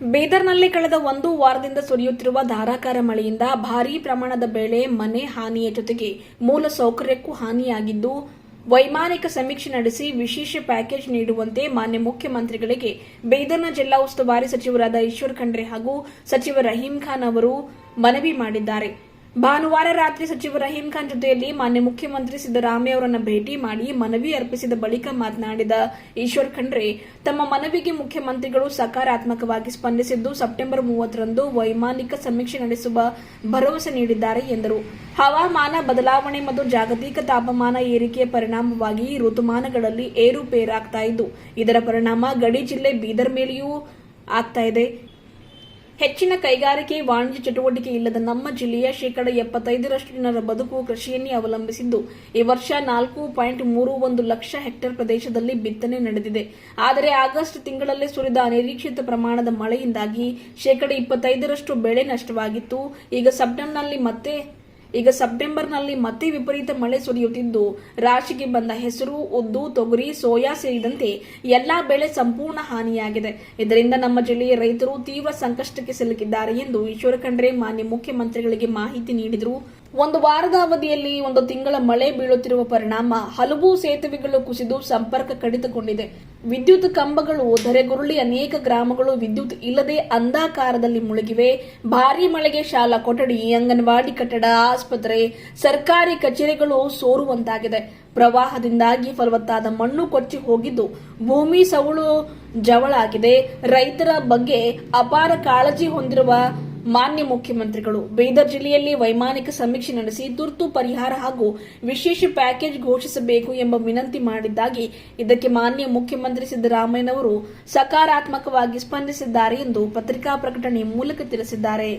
ಬೀದರ್ನಲ್ಲಿ ಕಳೆದ ಒಂದು ವಾರದಿಂದ ಸುರಿಯುತ್ತಿರುವ ಧಾರಾಕಾರ ಮಳೆಯಿಂದ ಭಾರೀ ಪ್ರಮಾಣದ ಬೆಳೆ, ಮನೆ ಹಾನಿಯ ಜೊತೆಗೆ ಮೂಲ ಸೌಕರ್ಯಕ್ಕೂ ಹಾನಿಯಾಗಿದ್ದು, ವೈಮಾನಿಕ ಸಮೀಕ್ಷೆ ನಡೆಸಿ ವಿಶೇಷ ಪ್ಯಾಕೇಜ್ ನೀಡುವಂತೆ ಮಾನ್ಯ ಮುಖ್ಯಮಂತ್ರಿಗಳಿಗೆ ಬೀದರ್ನ ಜಿಲ್ಲಾ ಉಸ್ತುವಾರಿ ಸಚಿವರಾದ ಈಶ್ವರ್ ಖಂಡ್ರೆ ಹಾಗೂ ಸಚಿವ ರಹೀಂ ಖಾನ್ ಅವರು ಮನವಿ ಮಾಡಿದ್ದಾರೆ. ಭಾನುವಾರ ರಾತ್ರಿ ಸಚಿವ ರಹೀಂ ಖಾನ್ ಜೊತೆಯಲ್ಲಿ ಮಾನ್ಯ ಮುಖ್ಯಮಂತ್ರಿ ಸಿದ್ದರಾಮಯ್ಯ ಅವರನ್ನು ಭೇಟಿ ಮಾಡಿ ಮನವಿ ಅರ್ಪಿಸಿದ ಬಳಿಕ ಮಾತನಾಡಿದ ಈಶ್ವರ್ ಖಂಡ್ರೆ, ತಮ್ಮ ಮನವಿಗೆ ಮುಖ್ಯಮಂತ್ರಿಗಳು ಸಕಾರಾತ್ಮಕವಾಗಿ ಸ್ಪಂದಿಸಿದ್ದು ಸೆಪ್ಟೆಂಬರ್ ಮೂವತ್ತರಂದು ವೈಮಾನಿಕ ಸಮೀಕ್ಷೆ ನಡೆಸುವ ಭರವಸೆ ನೀಡಿದ್ದಾರೆ ಎಂದರು. ಹವಾಮಾನ ಬದಲಾವಣೆ ಮತ್ತು ಜಾಗತಿಕ ತಾಪಮಾನ ಏರಿಕೆಯ ಪರಿಣಾಮವಾಗಿ ಋತುಮಾನಗಳಲ್ಲಿ ಏರುಪೇರಾಗ್ತಾ ಇದ್ದು, ಇದರ ಪರಿಣಾಮ ಗಡಿ ಜಿಲ್ಲೆ ಬೀದರ್ ಮೇಲೆಯೂ ಆಗ್ತಾ ಇದೆ. ಹೆಚ್ಚಿನ ಕೈಗಾರಿಕೆ, ವಾಣಿಜ್ಯ ಚಟುವಟಿಕೆ ಇಲ್ಲದ ನಮ್ಮ ಜಿಲ್ಲೆಯ ಶೇಕಡ ಎಪ್ಪತ್ತೈದರಷ್ಟು ಜನರ ಬದುಕು ಕೃಷಿಯನ್ನೇ ಅವಲಂಬಿಸಿದ್ದು. ಈ ವರ್ಷ ನಾಲ್ಕು ಪಾಯಿಂಟ್ ಮೂರು ಒಂದು ಲಕ್ಷ ಹೆಕ್ಟೇರ್ ಪ್ರದೇಶದಲ್ಲಿ ಬಿತ್ತನೆ ನಡೆದಿದೆ. ಆದರೆ ಆಗಸ್ಟ್ ತಿಂಗಳಲ್ಲಿ ಸುರಿದ ಅನಿರೀಕ್ಷಿತ ಪ್ರಮಾಣದ ಮಳೆಯಿಂದಾಗಿ ಶೇಕಡ ಇಪ್ಪತ್ತೈದರಷ್ಟು ಬೆಳೆ ನಷ್ಟವಾಗಿತ್ತು. ಈಗ ಸೆಪ್ಟೆಂಬರ್ನಲ್ಲಿ ಮತ್ತೆ ಈಗ ಸೆಪ್ಟೆಂಬರ್ನಲ್ಲಿ ಮತ್ತೆ ವಿಪರೀತ ಮಳೆ ಸುರಿಯುತ್ತಿದ್ದು, ರಾಶಿಗೆ ಬಂದ ಹೆಸರು, ಉದ್ದು, ತೊಗರಿ, ಸೋಯಾ ಸೇರಿದಂತೆ ಎಲ್ಲಾ ಬೆಳೆ ಸಂಪೂರ್ಣ ಹಾನಿಯಾಗಿದೆ. ಇದರಿಂದ ನಮ್ಮ ಜಿಲ್ಲೆಯ ರೈತರು ತೀವ್ರ ಸಂಕಷ್ಟಕ್ಕೆ ಸಿಲುಕಿದ್ದಾರೆ ಎಂದು ಈಶ್ವರ ಖಂಡ್ರೆ ಮಾನ್ಯ ಮುಖ್ಯಮಂತ್ರಿಗಳಿಗೆ ಮಾಹಿತಿ ನೀಡಿದರು ಒಂದು ವಾರದ ಅವಧಿಯಲ್ಲಿ ಒಂದು ತಿಂಗಳ ಮಳೆ ಬೀಳುತ್ತಿರುವ ಪರಿಣಾಮ ಹಲವು ಸೇತುವೆಗಳು ಕುಸಿದು ಸಂಪರ್ಕ ಕಡಿತಗೊಂಡಿದೆ. ವಿದ್ಯುತ್ ಕಂಬಗಳು, ಧರೆಗುರುಳಿ ಅನೇಕ ಗ್ರಾಮಗಳು ವಿದ್ಯುತ್ ಇಲ್ಲದೆ ಅಂಧಾಕಾರದಲ್ಲಿ ಮುಳುಗಿವೆ. ಭಾರೀ ಮಳೆಗೆ ಶಾಲಾ ಕೊಠಡಿ, ಅಂಗನವಾಡಿ ಕಟ್ಟಡ, ಆಸ್ಪತ್ರೆ, ಸರ್ಕಾರಿ ಕಚೇರಿಗಳು ಸೋರುವಂತಾಗಿದೆ. ಪ್ರವಾಹದಿಂದಾಗಿ ಫಲವತ್ತಾದ ಮಣ್ಣು ಕೊಚ್ಚಿ ಹೋಗಿದ್ದು ಭೂಮಿ ಸವಳು ಜವಳಾಗಿದೆ. ರೈತರ ಬಗ್ಗೆ ಅಪಾರ ಕಾಳಜಿ ಹೊಂದಿರುವ ಮಾನ್ಯ ಮುಖ್ಯಮಂತ್ರಿಗಳು, ಬೀದರ್ ಜಿಲ್ಲೆಯಲ್ಲಿ ವೈಮಾನಿಕ ಸಮೀಕ್ಷೆ ನಡೆಸಿ ತುರ್ತು ಪರಿಹಾರ ಹಾಗೂ ವಿಶೇಷ ಪ್ಯಾಕೇಜ್ ಘೋಷಿಸಬೇಕು ಎಂಬ ವಿನಂತಿ ಮಾಡಿದ್ದಾಗಿ ಇದಕ್ಕೆ ಮಾನ್ಯ ಮುಖ್ಯಮಂತ್ರಿ ಸಿದ್ದರಾಮಯ್ಯನವರು ಸಕಾರಾತ್ಮಕವಾಗಿ ಸ್ಪಂದಿಸಿದ್ದಾರೆ ಎಂದು ಪತ್ರಿಕಾ ಪ್ರಕಟಣೆ ಮೂಲಕ ತಿಳಿಸಿದ್ದಾರೆ.